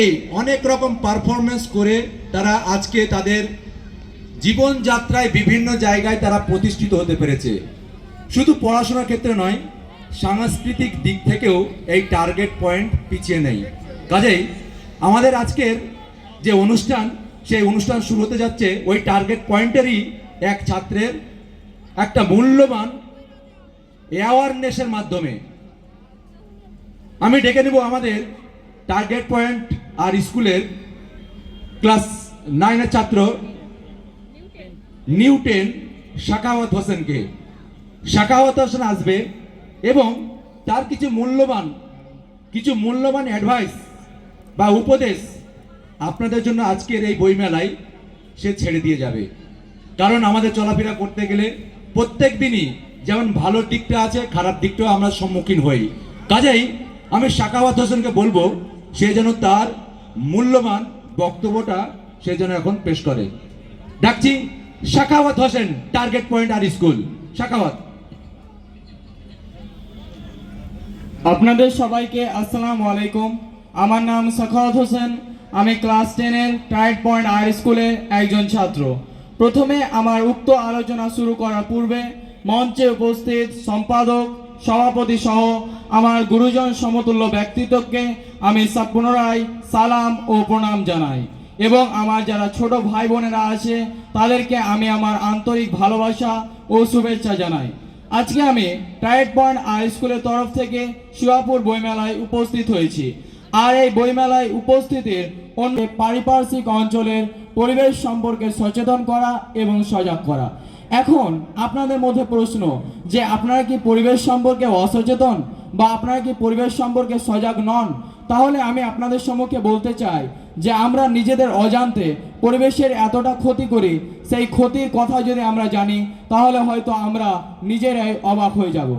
এই অনেক রকম পারফরমেন্স করে তারা আজকে তাদের জীবনযাত্রায় বিভিন্ন জায়গায় তারা প্রতিষ্ঠিত হতে পেরেছে। শুধু পড়াশোনার ক্ষেত্রে নয়, সাংস্কৃতিক দিক থেকেও এই টার্গেট পয়েন্ট পিছিয়ে নেই। কাজেই আমাদের আজকের যে অনুষ্ঠান, সেই অনুষ্ঠান শুরু হতে যাচ্ছে ওই টার্গেট পয়েন্টেরই এক ছাত্রের একটা মূল্যবান অ্যাওয়ারনেসের মাধ্যমে। আমি ডেকে নেব আমাদের টার্গেট পয়েন্ট আর স্কুলের ক্লাস নাইনের ছাত্র নিউটেন শাকাওয়াত হোসেনকে। শাকাওয়াত হোসেন আসবে এবং তার কিছু মূল্যবান কিছু মূল্যবান অ্যাডভাইস বা উপদেশ আপনাদের জন্য আজকের এই বইমেলায় সে ছেড়ে দিয়ে যাবে। কারণ আমাদের চলাফেরা করতে গেলে প্রত্যেক দিনই যেমন ভালো দিকটা আছে, খারাপ দিকটাও আমরা সম্মুখীন হই। কাজেই আমি শাকাওয়াত হোসেনকে বলব, সে যেন তার মূল্যবান বক্তব্যটা সে যেন এখন পেশ করে। ডাকছি শাকাওয়াত হোসেন, টার্গেট পয়েন্ট আর স্কুল। শাকাওয়াত আপনাদের সবাইকে আসসালামু আলাইকুম। আমার নাম সাখাওয়াত হোসেন। আমি ক্লাস টেনের টাইট পয়েন্ট হাই স্কুলে একজন ছাত্র। প্রথমে আমার উক্ত আলোচনা শুরু করার পূর্বে মঞ্চে উপস্থিত সম্পাদক সভাপতি সহ আমার গুরুজন সমতুল্য ব্যক্তিত্বকে আমি পুনরায় সালাম ও প্রণাম জানাই। এবং আমার যারা ছোট ভাই বোনেরা আছে, তাদেরকে আমি আমার আন্তরিক ভালোবাসা ও শুভেচ্ছা জানাই। আজকে আমি টাইট পয়েন্ট আর স্কুলের তরফ থেকে শিবাপুর বইমেলায় উপস্থিত হয়েছি। আর এই বইমেলায় উপস্থিতির অন্য পারিপার্শ্বিক অঞ্চলের পরিবেশ সম্পর্কে সচেতন করা এবং সজাগ করা। এখন আপনাদের মধ্যে প্রশ্ন যে আপনারা কি পরিবেশ সম্পর্কে অসচেতন বা আপনারা কি পরিবেশ সম্পর্কে সজাগ নন? তাহলে আমি আপনাদের সম্মুখে বলতে চাই যে আমরা নিজেদের অজান্তে পরিবেশের এতটা ক্ষতি করি, সেই ক্ষতির কথা যদি আমরা জানি, তাহলে হয়তো আমরা নিজেরাই অবাক হয়ে যাব।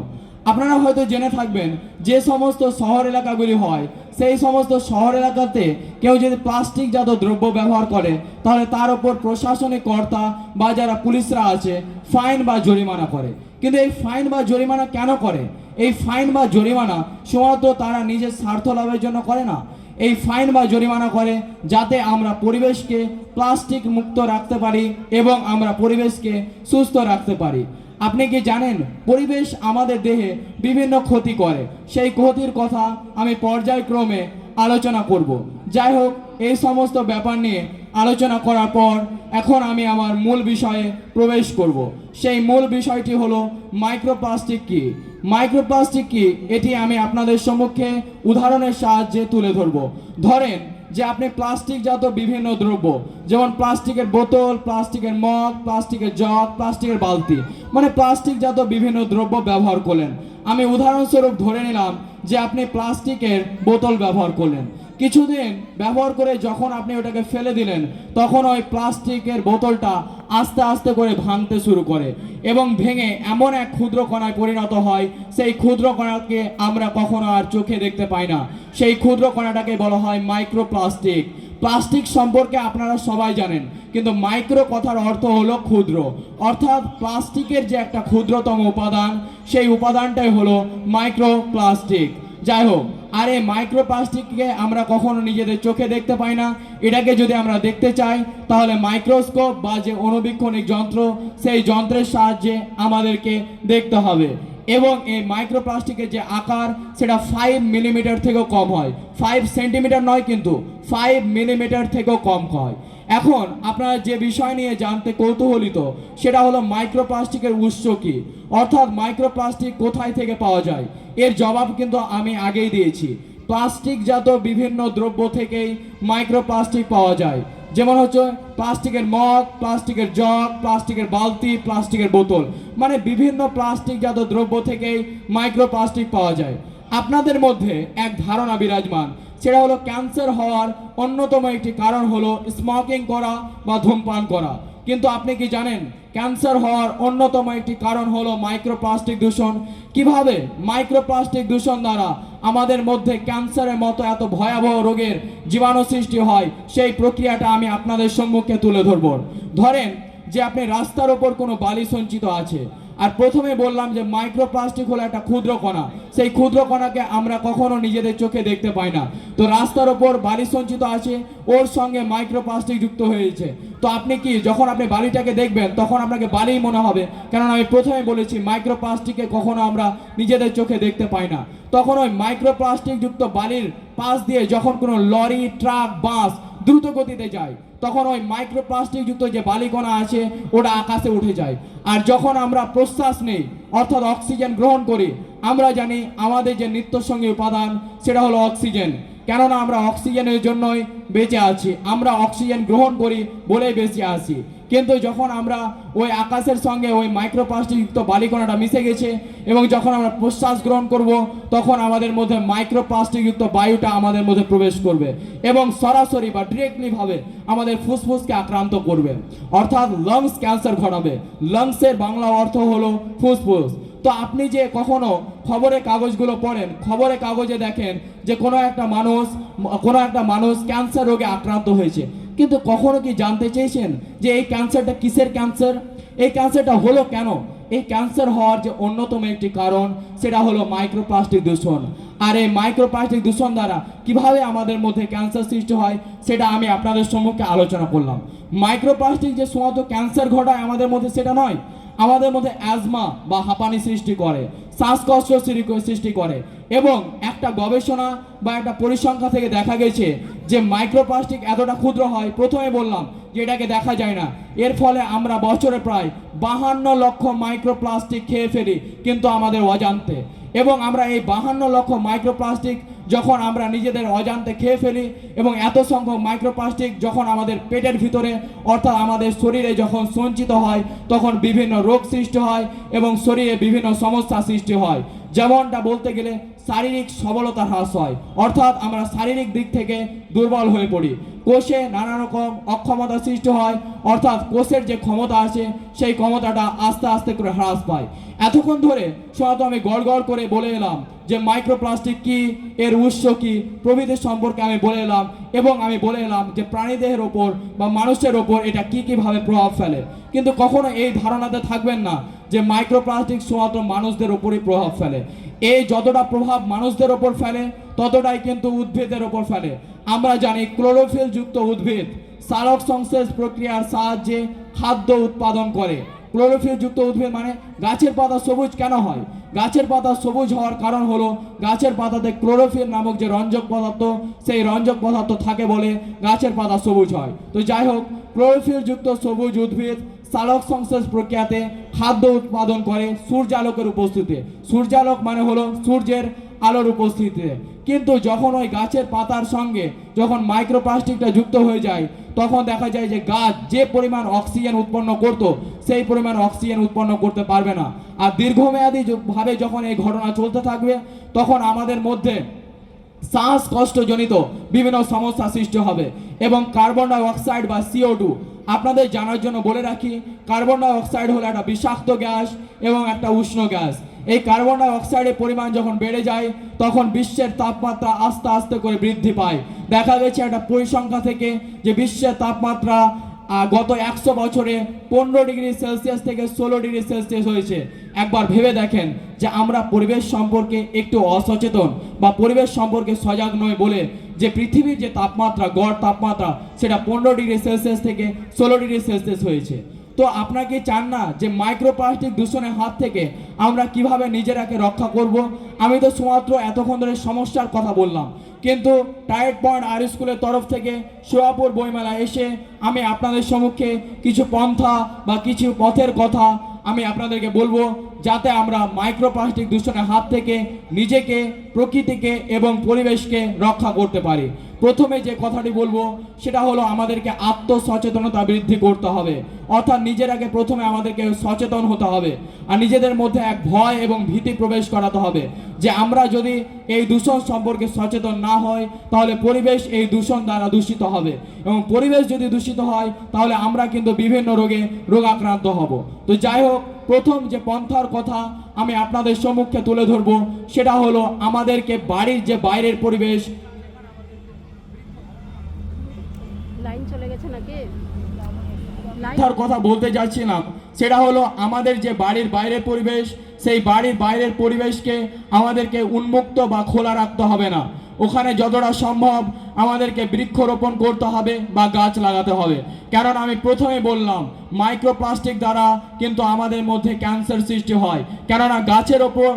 আপনারা হয়তো জেনে থাকবেন, যে সমস্ত শহর এলাকাগুলি হয়, সেই সমস্ত শহর এলাকাতে কেউ যদি প্লাস্টিকজাত দ্রব্য ব্যবহার করে, তাহলে তার উপর প্রশাসনিক কর্তা বা যারা পুলিশরা আছে, ফাইন বা জরিমানা করে। কিন্তু এই ফাইন বা জরিমানা কেন করে? এই ফাইন বা জরিমানা শুধুমাত্র তারা নিজের স্বার্থ লাভের জন্য করে না। এই ফাইন বা জরিমানা করে যাতে আমরা পরিবেশকে প্লাস্টিক মুক্ত রাখতে পারি এবং আমরা পরিবেশকে সুস্থ রাখতে পারি। আপনি কি জানেন? পরিবেশ আমাদের দেহে বিভিন্ন ক্ষতি করে। সেই ক্ষতির কথা আমি পর্যায়ক্রমে আলোচনা করব। যাই হোক, এই সমস্ত ব্যাপার নিয়ে আলোচনা করার পর এখন আমি আমার মূল বিষয়ে প্রবেশ করব। সেই মূল বিষয়টি হলো মাইক্রোপ্লাস্টিক কি মাইক্রোপ্লাস্টিক কি এটি আমি আপনাদের সম্মুখে উদাহরণের সাহায্যে তুলে ধরব। ধরেন যে আপনি প্লাস্টিক জাত বিভিন্ন দ্রব্য, যেমন প্লাস্টিকের বোতল, প্লাস্টিকের মগ, প্লাস্টিকের জগ, প্লাস্টিকের বালতি মানে প্লাস্টিক জাত বিভিন্ন দ্রব্য ব্যবহার করলেন। আমি উদাহরণস্বরূপ ধরে নিলাম যে আপনি প্লাস্টিকের বোতল ব্যবহার করলেন। কিছুদিন ব্যবহার করে যখন আপনি ওটাকে ফেলে দিলেন, তখন ওই প্লাস্টিকের বোতলটা আস্তে আস্তে করে ভাঙতে শুরু করে এবং ভেঙে এমন এক ক্ষুদ্র কণায় পরিণত হয়, সেই ক্ষুদ্র কণাকে আমরা কখনো আর চোখে দেখতে পাই না। সেই ক্ষুদ্র কণাটাকে বলা হয় মাইক্রোপ্লাস্টিক। প্লাস্টিক প্লাস্টিক সম্পর্কে আপনারা সবাই জানেন, কিন্তু মাইক্রো কথার অর্থ হলো ক্ষুদ্র। অর্থাৎ প্লাস্টিকের যে একটা ক্ষুদ্রতম উপাদান, সেই উপাদানটাই হলো মাইক্রোপ্লাস্টিক। যাই হোক আর এই মাইক্রোপ্লাস্টিককে আমরা কখনো নিজেদের চোখে দেখতে পাই না। এটাকে যদি আমরা দেখতে চাই, তাহলে মাইক্রোস্কোপ বা যে অনুবীক্ষণিক যন্ত্র, সেই যন্ত্রের সাহায্যে আমাদেরকে দেখতে হবে। এবং এই মাইক্রোপ্লাস্টিকের যে আকার, সেটা ফাইভ মিলিমিটার থেকেও কম হয়। ফাইভ সেন্টিমিটার নয় কিন্তু ফাইভ মিলিমিটার থেকেও কম হয়। এখন আপনারা যে বিষয় নিয়ে জানতে কৌতূহলিত, সেটা হলো মাইক্রোপ্লাস্টিকের উৎস কি? অর্থাৎ মাইক্রোপ্লাস্টিক কোথায় থেকে পাওয়া যায়? এর জবাব কিন্তু আমি আগেই দিয়েছি। প্লাস্টিকজাত বিভিন্ন দ্রব্য থেকেই মাইক্রোপ্লাস্টিক পাওয়া যায়। যেমন হচ্ছে প্লাস্টিকের মগ, প্লাস্টিকের জগ, প্লাস্টিকের বালতি, প্লাস্টিকের বোতল। মানে বিভিন্ন প্লাস্টিকজাত দ্রব্য থেকেই মাইক্রোপ্লাস্টিক পাওয়া যায়। আপনাদের মধ্যে এক ধারণা বিরাজমান সেটা হলো ক্যান্সার হওয়ার অন্যতম একটি কারণ হলো স্মোকিং করা বা ধূমপান করা। কিন্তু আপনি কি জানেন ক্যান্সার হওয়ার অন্যতম একটি কারণ হলো মাইক্রোপ্লাস্টিক দূষণ? কীভাবে? মাইক্রোপ্লাস্টিক দূষণ দ্বারা আমাদের মধ্যে ক্যান্সারের মতো এত ভয়াবহ রোগের জীবাণু সৃষ্টি হয়, সেই প্রক্রিয়াটা আমি আপনাদের সম্মুখে তুলে ধরব। ধরেন যে আপনি রাস্তার ওপর কোনো বালি সঞ্চিত আছে আর প্রথমে বললাম যে মাইক্রোপ্লাস্টিক হলো একটা ক্ষুদ্র কণা। সেই ক্ষুদ্র কণাকে আমরা কখনো নিজেদের চোখে দেখতে পাই না। তো রাস্তার ওপর বালি সঞ্চিত আছে, ওর সঙ্গে মাইক্রোপ্লাস্টিক যুক্ত হয়েছে। তো আপনি কি যখন আপনি বালিটাকে দেখবেন, তখন আপনাকে বালিই মনে হবে? কারণ আমি প্রথমে বলেছি মাইক্রোপ্লাস্টিককে কখনো আমরা নিজেদের চোখে দেখতে পাই না। তখন ওই মাইক্রোপ্লাস্টিক যুক্ত বালির পাশ দিয়ে যখন কোনো লরি, ট্রাক, বাস দ্রুত গতিতে যায় তখন ওই মাইক্রোপ্লাস্টিক যুক্ত যে বালিকণা আছে, ওটা আকাশে উঠে যায়। আর যখন আমরা প্রশ্বাস নেই, অর্থাৎ অক্সিজেন গ্রহণ করি, আমরা জানি আমাদের যে নিত্যসঙ্গী উপাদান, সেটা হলো অক্সিজেন কেননা আমরা অক্সিজেনের জন্যই বেঁচে আছি, আমরা অক্সিজেন গ্রহণ করি বলেই বেঁচে আছি। কিন্তু যখন আমরা ওই আকাশের সঙ্গে ওই মাইক্রোপ্লাস্টিকযুক্ত বালিকণাটা মিশে গেছে এবং যখন আমরা প্রশ্বাস গ্রহণ করব, তখন আমাদের মধ্যে মাইক্রোপ্লাস্টিকযুক্ত বায়ুটা আমাদের মধ্যে প্রবেশ করবে এবং সরাসরি বা ডিরেক্টলি ভাবে আমাদের ফুসফুসকে আক্রান্ত করবে। অর্থাৎ লাংস ক্যান্সার ঘটাবে। লাংসের বাংলা অর্থ হলো ফুসফুস। তো আপনি যে কখনো খবরের কাগজগুলো পড়েন, খবরের কাগজে দেখেন যে কোনো একটা মানুষ, কোনো একটা মানুষ ক্যান্সার রোগে আক্রান্ত হয়েছে। কিন্তু কখনো কি জানতে চেয়েছেন যে এই ক্যান্সারটা কিসের ক্যান্সার এই ক্যান্সারটা হলো কেন? এই ক্যান্সার হওয়ার যে অন্যতম একটি কারণ, সেটা হলো মাইক্রোপ্লাস্টিক দূষণ। আর এই মাইক্রোপ্লাস্টিক দূষণ দ্বারা কীভাবে আমাদের মধ্যে ক্যান্সার সৃষ্টি হয়, সেটা আমি আপনাদের সম্মুখে আলোচনা করলাম। মাইক্রোপ্লাস্টিক যে শুধুমাত্র ক্যান্সার ঘটায় আমাদের মধ্যে, সেটা নয় আমাদের মধ্যে অ্যাজমা বা হাঁপানি সৃষ্টি করে, শ্বাসকষ্ট সৃষ্টি করে এবং একটা গবেষণা বা একটা পরিসংখ্যা থেকে দেখা গেছে যে মাইক্রোপ্লাস্টিক এতটা ক্ষুদ্র হয়, প্রথমে বললাম যে এটাকে দেখা যায় না। এর ফলে আমরা বছরে প্রায় বাহান্ন লক্ষ মাইক্রোপ্লাস্টিক খেয়ে ফেলি কিন্তু আমাদের অজান্তে। এবং আমরা এই বাহান্ন লক্ষ মাইক্রোপ্লাস্টিক যখন আমরা নিজেদের অজান্তে খেয়ে ফেলি এবং এত সংখ্যক মাইক্রোপ্লাস্টিক যখন আমাদের পেটের ভিতরে, অর্থাৎ আমাদের শরীরে যখন সঞ্চিত হয়, তখন বিভিন্ন রোগ সৃষ্টি হয় এবং শরীরে বিভিন্ন সমস্যা সৃষ্টি হয়। যেমনটা বলতে গেলে শারীরিক সবলতা হ্রাস হয়। অর্থাৎ আমরা শারীরিক দিক থেকে দুর্বল হয়ে পড়ি। কোষে নানা রকম অক্ষমতা সৃষ্টি হয়। অর্থাৎ কোষের যে ক্ষমতা আছে, সেই ক্ষমতাটা আস্তে আস্তে করে হ্রাস পায়। এতক্ষণ ধরে শুধু আমি গড় করে বলে এলাম যে মাইক্রোপ্লাস্টিক কি, এর উৎস কি প্রভৃতির সম্পর্কে আমি বলে এলাম এবং আমি বলে এলাম যে প্রাণীদেহের ওপর বা মানুষের ওপর এটা কি কীভাবে প্রভাব ফেলে। কিন্তু কখনো এই ধারণাতে থাকবেন না যে মাইক্রোপ্লাস্টিক শুধুমাত্র মানুষদের ওপরই প্রভাব ফেলে। এই যতটা প্রভাব মানুষদের ওপর ফেলে, ততটাই কিন্তু উদ্ভিদের ওপর ফেলে। আমরা জানি ক্লোরোফিল যুক্ত উদ্ভিদ সারক সংশ্লেষ প্রক্রিয়ার সাহায্যে খাদ্য উৎপাদন করে। ক্লোরোফিল যুক্ত উদ্ভিদ মানে গাছের পাতা সবুজ কেন হয়? গাছের পাতা সবুজ হওয়ার কারণ হলো গাছের পাতাতে ক্লোরোফিল নামক যে রঞ্জক পদার্থ, সেই রঞ্জক পদার্থ থাকে বলে গাছের পাতা সবুজ হয়। তো যাই হোক, ক্লোরোফিল যুক্ত সবুজ উদ্ভিদ সালোক সংশ্লেষ প্রক্রিয়াতে খাদ্য উৎপাদন করে সূর্যালোকের উপস্থিতিতে। সূর্যালোক মানে হলো সূর্যের আলোর উপস্থিতিতে। কিন্তু যখন ওই গাছের পাতার সঙ্গে যখন মাইক্রোপ্লাস্টিকটা যুক্ত হয়ে যায়, তখন দেখা যায় যে গাছ যে পরিমাণ অক্সিজেন উৎপন্ন করত, সেই পরিমাণ অক্সিজেন উৎপন্ন করতে পারবে না। আর দীর্ঘমেয়াদীভাবে যখন এই ঘটনা চলতে থাকবে, তখন আমাদের মধ্যে শ্বাসকষ্টজনিত বিভিন্ন সমস্যা সৃষ্টি হবে এবং কার্বন ডাই অক্সাইড বা সিও টু আপনাদের জানার জন্য বলে রাখি কার্বন ডাইঅক্সাইড হলো একটা বিষাক্ত গ্যাস এবং একটা উষ্ণ গ্যাস। এই কার্বন ডাইঅক্সাইডের পরিমাণ যখন বেড়ে যায়, তখন বিশ্বের তাপমাত্রা আস্তে আস্তে করে বৃদ্ধি পায়। দেখা গেছে একটা পরিসংখ্যা থেকে যে বিশ্বের তাপমাত্রা গত একশো বছরে পনেরো ডিগ্রি সেলসিয়াস থেকে ষোলো ডিগ্রি সেলসিয়াস হয়েছে। একবার ভেবে দেখেন যে আমরা পরিবেশ সম্পর্কে একটু অসচেতন বা পরিবেশ সম্পর্কে সজাগ নয় বলে যে পৃথিবীর যে তাপমাত্রা, গড় তাপমাত্রা, সেটা পনেরো ডিগ্রি সেলসিয়াস থেকে ষোলো ডিগ্রি সেলসিয়াস হয়েছে। তো আপনাকে চান না যে মাইক্রোপ্লাস্টিক দূষণের হাত থেকে আমরা কীভাবে নিজেরাকে রক্ষা করব? আমি তো শুধুমাত্র এতক্ষণ ধরে সমস্যার কথা বললাম। কিন্তু টাইট পয়েন্ট আর স্কুলের তরফ থেকে সোয়াপুর বইমেলা এসে আমি আপনাদের সম্মুখে কিছু পন্থা বা কিছু পথের কথা আমি আপনাদেরকে বলব। যাতে আমরা মাইক্রোপ্লাস্টিক দূষণের হাত থেকে নিজেকে, প্রকৃতিকে এবং পরিবেশকে রক্ষা করতে পারি। প্রথমে যে কথাটি বলব, সেটা হলো আমাদেরকে আত্মসচেতনতা বৃদ্ধি করতে হবে। অর্থাৎ নিজের আগে প্রথমে আমাদেরকে সচেতন হতে হবে আর নিজেদের মধ্যে এক ভয় এবং ভীতি প্রবেশ করাতে হবে যে আমরা যদি এই দূষণ সম্পর্কে সচেতন না হয় তাহলে পরিবেশ এই দূষণ দ্বারা দূষিত হবে এবং পরিবেশ যদি দূষিত হয়, তাহলে আমরা কিন্তু বিভিন্ন রোগে রোগাক্রান্ত হব। তো যাই হোক প্রথম যে পন্থার কথা আমি আপনাদের সম্মুখে তুলে ধরবো সেটা হলো আমাদেরকে বাড়ির যে বাইরের পরিবেশ। লাইন চলে গেছে নাকি? কথা বলতে যাচ্ছিলাম। সেটা হলো আমাদের যে বাড়ির বাইরের পরিবেশ সেই বাড়ির বাইরের পরিবেশকে আমাদেরকে উন্মুক্ত বা খোলা রাখতে হবে না। ওখানে যতটা সম্ভব আমাদেরকে বৃক্ষরোপণ করতে হবে বা গাছ লাগাতে হবে। কারণ আমি প্রথমে বললাম মাইক্রোপ্লাস্টিক দ্বারা কিন্তু আমাদের মধ্যে ক্যান্সার সৃষ্টি হয়। কেননা গাছের ওপর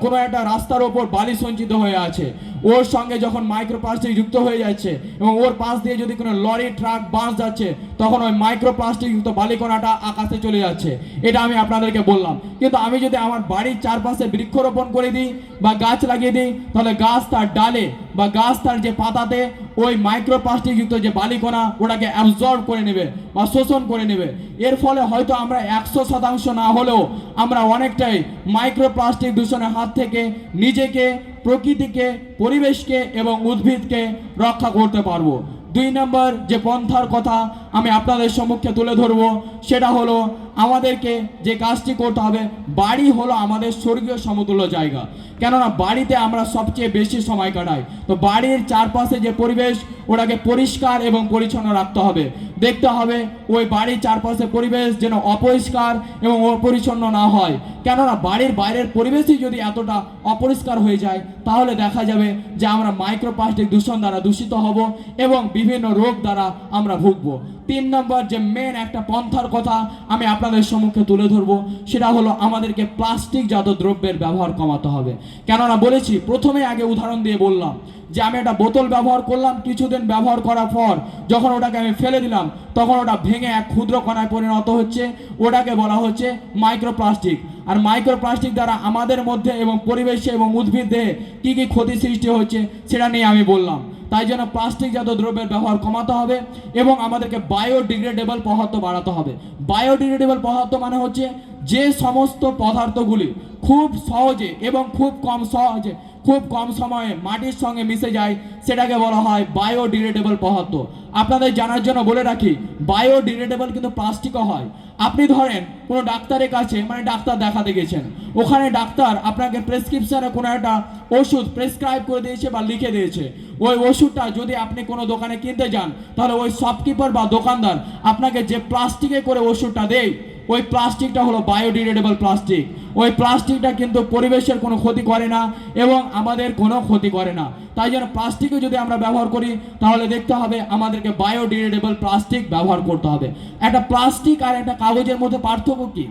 কোনো একটা রাস্তার ওপর বালি সঞ্চিত হয়ে আছে। ওর সঙ্গে যখন মাইক্রোপ্লাস্টিক যুক্ত হয়ে যাচ্ছে এবং ওর পাশ দিয়ে যদি কোনো লরি, ট্রাক, বাস যাচ্ছে, তখন ওই মাইক্রোপ্লাস্টিক যুক্ত বালিকণাটা আকাশে চলে যাচ্ছে। এটা আমি আপনাদেরকে বললাম। কিন্তু আমি যদি আমার বাড়ির চারপাশে বৃক্ষরোপণ করে দিই বা গাছ লাগিয়ে দিই, তাহলে গাছ তার ডালে বা গাছ তার যে পাতাতে ওই মাইক্রোপ্লাস্টিক যুক্ত যে বালিকণা, ওটাকে অ্যাবজর্ব করে নেবে বা শোষণ করে নেবে। এর ফলে হয়তো আমরা একশো শতাংশ না হলেও আমরা অনেকটাই মাইক্রোপ্লাস্টিক দূষণের হাত থেকে নিজেকে, প্রকৃতিকে, পরিবেশকে এবং উদ্ভিদকে রক্ষা করতে পারব। দুই নম্বর যে পন্থার কথা আমি আপনাদের সম্মুখে তুলে ধরবো, সেটা হলো আমাদেরকে যে কাজটি করতে হবে, বাড়ি হলো আমাদের স্বর্গীয় সমতুল্য জায়গা। কেননা বাড়িতে আমরা সবচেয়ে বেশি সময় কাটাই। তো বাড়ির চারপাশে যে পরিবেশ, ওটাকে পরিষ্কার এবং পরিচ্ছন্ন রাখতে হবে। দেখতে হবে ওই বাড়ির চারপাশে পরিবেশ যেন অপরিষ্কার এবং অপরিচ্ছন্ন না হয়। কেননা বাড়ির বাইরের পরিবেশই যদি এতটা অপরিষ্কার হয়ে যায়, তাহলে দেখা যাবে যে আমরা মাইক্রোপ্লাস্টিক দূষণ দ্বারা দূষিত হব এবং বিভিন্ন রোগ দ্বারা আমরা ভুগবো। তিন নম্বর যে মেন একটা পন্থার কথা আমি আপনাদের সম্মুখে তুলে ধরবো, সেটা হলো আমাদেরকে প্লাস্টিক জাত দ্রব্যের ব্যবহার কমাতে হবে। কেননা বলেছি, প্রথমে আগে উদাহরণ দিয়ে বললাম যে আমি একটা বোতল ব্যবহার করলাম, কিছুদিন ব্যবহার করার পর যখন ওটাকে আমি ফেলে দিলাম, তখন ওটা ভেঙে এক ক্ষুদ্র কণায় পরিণত হচ্ছে। ওটাকে বলা হচ্ছে মাইক্রোপ্লাস্টিক আর মাইক্রোপ্লাস্টিক দ্বারা আমাদের মধ্যে এবং পরিবেশে এবং উদ্ভিদে কী কী ক্ষতি সৃষ্টি হচ্ছে, সেটা নিয়ে আমি বললাম। তাই জন্য প্লাস্টিক জাত দ্রব্যের ব্যবহার কমাতে হবে এবং আমাদেরকে বায়োডিগ্রেডেবল পদার্থ বাড়াতে হবে। বায়োডিগ্রেডেবল পদার্থ মানে হচ্ছে যে সমস্ত পদার্থগুলি খুব সহজে এবং খুব কম সহজে খুব কম সময়ে মাটির সঙ্গে মিশে যায়, সেটাকে বলা হয় বায়োডিগ্রেডেবল পদার্থ। আপনাদের জানার জন্য বলে রাখি, বায়োডিগ্রেডেবল কিন্তু প্লাস্টিকও হয়। আপনি ধরেন, কোনো ডাক্তারের কাছে মানে ডাক্তার দেখাতে গেছেন। ওখানে ডাক্তার আপনাকে প্রেসক্রিপশানে কোনো একটা ওষুধ প্রেসক্রাইব করে দিয়েছে বা লিখে দিয়েছে। ওই ওষুধটা যদি আপনি কোনো দোকানে কিনতে যান, তাহলে ওই শপকিপার বা দোকানদার আপনাকে যে প্লাস্টিকে করে ওষুধটা দেয় ওই প্লাস্টিকটা হলো বায়োডিগ্রেডেবল প্লাস্টিক। ওই প্লাস্টিকটা কিন্তু পরিবেশের কোনো ক্ষতি করে না এবং আমাদের কোনো ক্ষতি করে না। তাই জন্য প্লাস্টিকও যদি আমরা ব্যবহার করি, তাহলে দেখতে হবে আমাদেরকে বায়োডিগ্রেডেবল প্লাস্টিক ব্যবহার করতে হবে। একটা প্লাস্টিক আর একটা কাগজের মধ্যে পার্থক্য কি?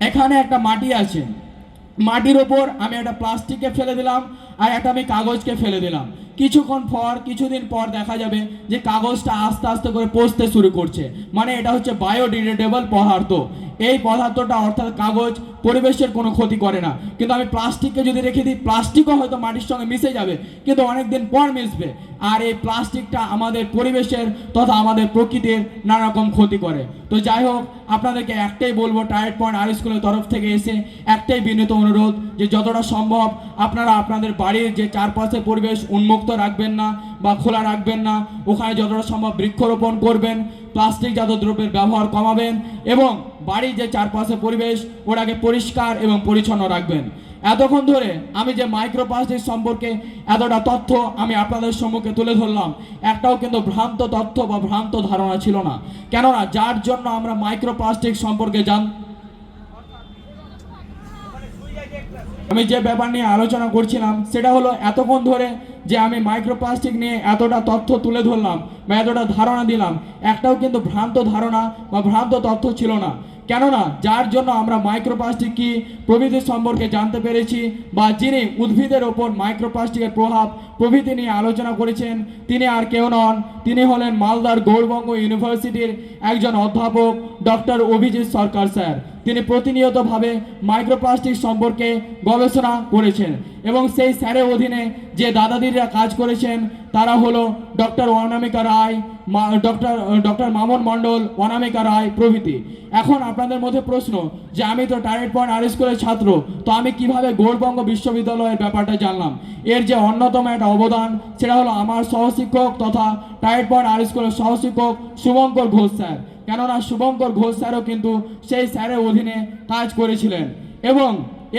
এখানে একটা মাটি আছে। মাটির ওপর আমি একটা প্লাস্টিককে ফেলে দিলাম আর একটা আমি কাগজকে ফেলে দিলাম। কিছুক্ষণ পর, কিছুদিন পর দেখা যাবে যে কাগজটা আস্তে আস্তে করে পচতে শুরু করছে। মানে এটা হচ্ছে বায়োডিগ্রেডেবল পদার্থ। এই পদার্থটা অর্থাৎ কাগজ পরিবেশের কোনো ক্ষতি করে না। কিন্তু আমি প্লাস্টিককে যদি রেখে দিই, প্লাস্টিকও হয়তো মাটির সঙ্গে মিশে যাবে, কিন্তু অনেকদিন পর মিশবে। আর এই প্লাস্টিকটা আমাদের পরিবেশের তথা আমাদের প্রকৃতির নানা রকম ক্ষতি করে। তো যাই হোক, আপনাদেরকে একটাই বলব টায়ার্ড পয়েন্ট আর স্কুলের তরফ থেকে এসে একটাই বিনীত অনুরোধ যে যতটা সম্ভব আপনারা আপনাদের বাড়ির যে চারপাশে পরিবেশ উন্মুক্ত রাখবেন না বা খোলা রাখবেন না, ওখানে যতটা সম্ভব বৃক্ষরোপণ করবেন, প্লাস্টিক জাত দ্রব্যের ব্যবহার কমাবেন এবং বাড়ির যে চারপাশে পরিবেশ, ওটাকে পরিষ্কার এবং পরিচ্ছন্ন রাখবেন। এতক্ষণ ধরে আমি যে মাইক্রোপ্লাস্টিক সম্পর্কে এতটা তথ্য আমি আপনাদের সম্মুখে তুলে ধরলাম, একটাও কিন্তু ভ্রান্ত তথ্য বা ভ্রান্ত ধারণা ছিল না। কেননা, যার জন্য আমরা মাইক্রোপ্লাস্টিক সম্পর্কে জান আমি যে ব্যাপার নিয়ে আলোচনা করছিলাম, সেটা হলো এতক্ষণ ধরে যে আমি মাইক্রোপ্লাস্টিক নিয়ে এতটা তথ্য তুলে ধরলাম বা এতটা ধারণা দিলাম, একটাও কিন্তু ভ্রান্ত ধারণা বা ভ্রান্ত তথ্য ছিল না। কেননা যার জন্য আমরা মাইক্রোপ্লাস্টিক কি প্রভৃতি সম্পর্কে জানতে পেরেছি বা যিনি উদ্ভিদের ওপর মাইক্রোপ্লাস্টিকের প্রভাব প্রভৃতি নিয়ে আলোচনা করেছেন, তিনি আর কেউ নন। তিনি হলেন মালদার গৌরবঙ্গ ইউনিভার্সিটির একজন অধ্যাপক ডক্টর অভিজিৎ সরকার স্যার। তিনি প্রতিনিয়তভাবে মাইক্রোপ্লাস্টিক সম্পর্কে গবেষণা করেছেন এবং সেই স্যারের অধীনে যে দাদাদিরা কাজ করেছেন, তারা হলো doctor Anamika Roy doctor doctor Mamon Mondal Anamika Roy প্রভৃতি। এখন আপনাদের মধ্যে প্রশ্ন যে আমি তো টায়ার্ড পয়েন্ট আর স্কুলের ছাত্র, তো আমি কীভাবে গৌরবঙ্গ বিশ্ববিদ্যালয়ের ব্যাপারটা জানলাম? এর যে অন্যতম একটা অবদান, সেটা হলো আমার সহশিক্ষক তথা টায়ার্ড পয়েন্ট আর স্কুলের সহশিক্ষক শুভঙ্কর ঘোষ স্যার। কেননা শুভঙ্কর ঘোষ স্যারও কিন্তু সেই স্যারের অধীনে কাজ করেছিলেন। এবং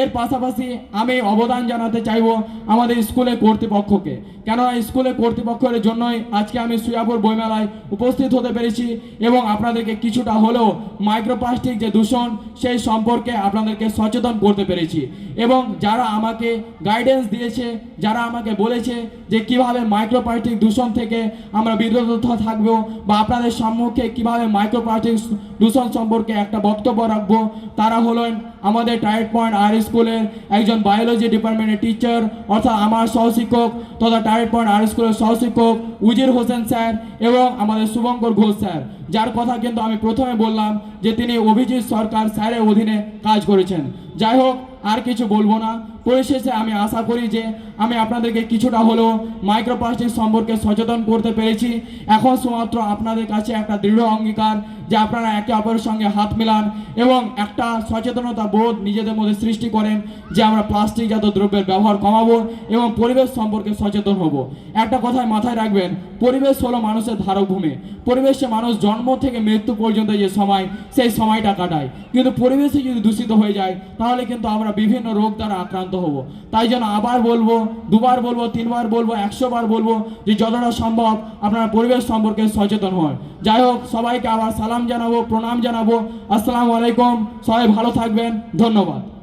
এর পাশাপাশি আমি অবদান জানাতে চাইব আমাদের স্কুলে কর্তৃপক্ষকে। কেননা স্কুলে কর্তৃপক্ষের জন্যই আজকে আমি সুয়াপুর বইমেলায় উপস্থিত হতে পেরেছি এবং আপনাদেরকে কিছুটা হলেও মাইক্রোপ্লাস্টিক যে দূষণ, সেই সম্পর্কে আপনাদেরকে সচেতন করতে পেরেছি। এবং যারা আমাকে গাইডেন্স দিয়েছে, যারা আমাকে বলেছে যে কীভাবে মাইক্রোপ্লাস্টিক দূষণ থেকে আমরা বিরত থাকব বা আপনাদের সম্মুখে কীভাবে মাইক্রোপ্লাস্টিক দূষণ সম্পর্কে একটা বক্তব্য রাখব। তারা হলেন আমাদের টাইট পয়েন্ট আর স্কুলের একজন বায়োলজি ডিপার্টমেন্টের টিচার অর্থাৎ আমার সহশিক্ষক তথা টাইট পয়েন্ট আর স্কুলের সহশিক্ষক উজির হোসেন স্যার এবং আমাদের শুভঙ্কর ঘোষ স্যার। যার কথা কিন্তু আমি প্রথমে বললাম যে তিনি অভিজিৎ সরকার স্যারের অধীনে কাজ করেছেন। যাই হোক, আর কিছু বলব না। পরিশেষে আমি আশা করি যে আমি আপনাদেরকে কিছুটা হলেও মাইক্রোপ্লাস্টিক সম্পর্কে সচেতন করতে পেরেছি। এখন শুধুমাত্র আপনাদের কাছে একটা দৃঢ় অঙ্গীকার যে আপনারা একে অপরের সঙ্গে হাত মেলান এবং একটা সচেতনতা বোধ নিজেদের মধ্যে সৃষ্টি করেন যে আমরা প্লাস্টিকজাত দ্রব্যের ব্যবহার কমাবো এবং পরিবেশ সম্পর্কে সচেতন হব। একটা কথায় মাথায় রাখবেন, পরিবেশ হলো মানুষের ধারকভূমি। পরিবেশে মানুষ জন্ম থেকে মৃত্যু পর্যন্ত যে সময়, সেই সময়টা কাটায়। কিন্তু পরিবেশে যদি দূষিত হয়ে যায়, তাহলে কিন্তু আমরা বিভিন্ন রোগ দ্বারা আক্রান্ত হব। তাই জন্য আবার বলব, দুবার বলব, তিনবার বলব একশো বার বলব যে যতটা সম্ভব আপনারা পরিবেশ সম্পর্কে সচেতন হন। যাই হোক, সবাইকে আবার সালাম জানাব, প্রণাম জানাব। আসসালামু আলাইকুম, সবাই ভালো থাকবেন, ধন্যবাদ।